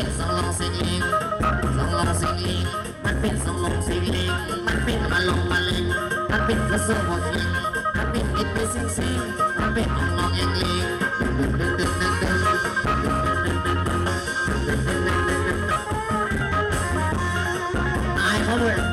เป็นสลงสิงลิงสลงสิงลิงมันเป็นสลงสิงลิงมันเป็นมาลงมาลิงมันเป็นกระสุนหัวลิงมันเป็นนิดไปสิงสิงมันเป็นองลองเองลิงดึงดึงดึงดึงดึง I love it.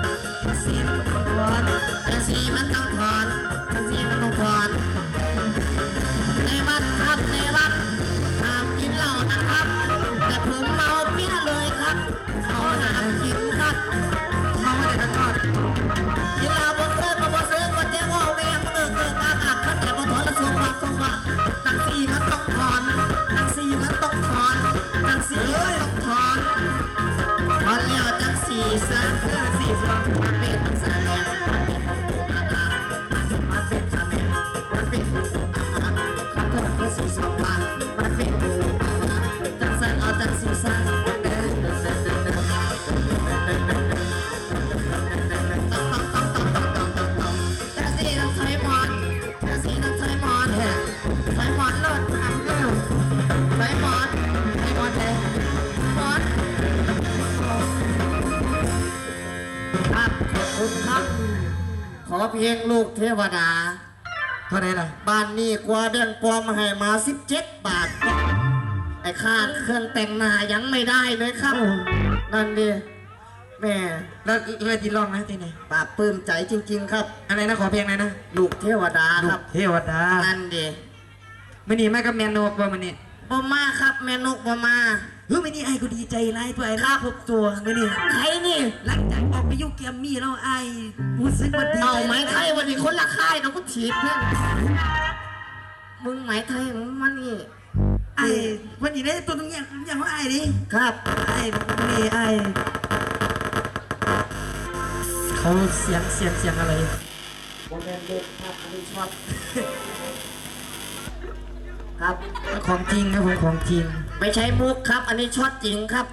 ครับขอบคุณครับขอเพียงลูกเทวดา เท่าไหร่ล่ะบ้านนี้กว่าเดือนปลอมมาให้มา 17 บาท ไอ้ค่าเครื่องแต่งหน้ายังไม่ได้เลยครับ นั่นดิแม่แล้วแล้วจีร้องนะที่ไหนปราบปลื้มใจจริง ๆ ครับ อะไรนะขอเพลงอะไรนะลูกเทวดาลูครักบเทวดานั่นดิไม่นี่มากับแมนนกว่ามันนี่บ่มาครับแม่นกบ่มา เฮ้ยไม่นี่ไอ้กูดีใจไรตัวไอ้ครับพบตัวไม่นี่ใครนี่หลังจากออกไปยุ่งเกมมี่แล้วไอ้รู้สึกว่าดีเอาไหมไทยวันนี้คนละค่ายเราก็ฉีดเพื่อนมึงไหมไทยมึงมันนี่ไอ้วันนี้ได้ตัวตรงเนี้ยอย่างว่าไอ้ดิครับไอ้นี่ไอ้เขาเสียงเสียงเสียงอะไรโมเมนต์เด็กครับอันนี้ช็อตครับของจริงครับผมของจริง ไม่ใช่มุกครับ อันนี้ช็อตจริงครับ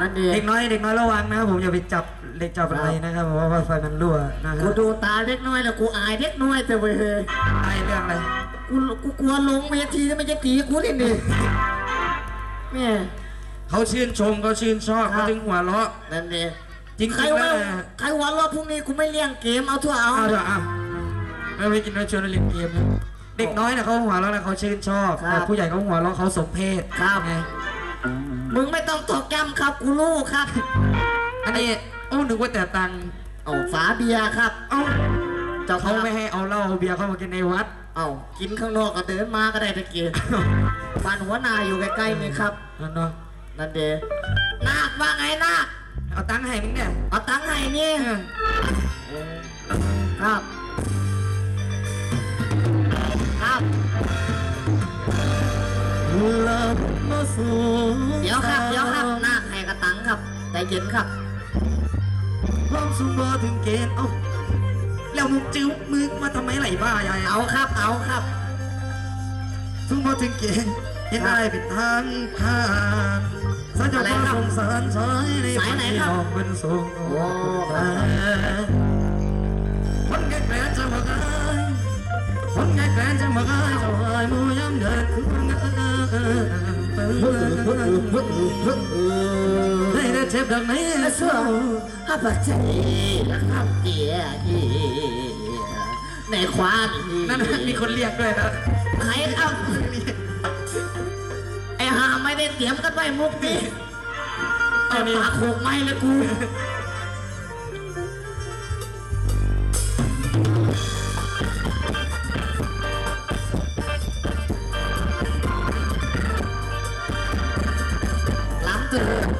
นั่นเองเด็กน้อยเด็กน้อยระวังนะครับผมอย่าไปจับเด็กจับอะไรนะครับเพราะว่าไฟมันรั่วนะคกูรับดูตาเล็กน้อยแล้วกูอายเล็กน้อยแต่เว้ยไอ้เรื่องอะไรกูกูกลัวลงเวทีแล้วมันจะตีกูนี่นี่แม่เขาชื่นชมเขาชื่นชอบครับเขาถึงหัวเราะ นั่นเองจริงๆใครแล้ว่าวใครว่ารอบพรุ่งนี้กูไม่เลี้ยงเกมเอาทั่วเอา เอาเถอะอะไม่ไปกินเราชวนเราเล่นเกมนะ เด็กน้อยนะเขาหัวเราะนะเขาชื่นชอบแต่ผู้ใหญ่เขาหัวเราะเขาสมเพศครับไงมึงไม่ต้องตอกย้ำครับกูรู้ครับ อันนี้โอ้นึกว่าแต่ตังค์เอาฝาเบียร์ครับ เอ้าเจ้าเขาเขาไม่ไม่ให้เอาเหล้าเอาเบียร์เข้ามากินในวัด เอากินข้างนอกก็เดินมาก็ได้ตะเกียบบ้านหัวนาอยู่ใกล้ๆนี่ครับ นั่นเนาะนั่นเดนาคว่าไงนาคเอาตังค์ให้มึงเนี่ยเอาตังค์ให้นี่เออครับครับ เดี๋ยวครับเดี๋ยวครับนาคให้กระตังครับใจเย็นครับพร้อมสูงบ่ถึงเกณฑ์เอ้าแล้วมึงจิ้วมือมาทำไมไหลบ้าใหญ่เอาครับ เอาครับถึงบ่ถึงเกณฑ์เห็นได้เป็นทางผ่านสายจะมาสงสารสายในสายไหนครับออกเป็นสูงโอ้ครับคนแก่แก่จะมาไกลคนแก่แก่จะมาไกลจะหายมือยามเดินคืนให้ ได้เจ็บดังไหนเสื้อฮับใจนะครับเกียร์ในความนั่นมีคนเรียกด้วยนะใครครับไอ้หาไม่ได้เตรียมกันไว้มุกนี่เอาปากโขกไม้เลยกู って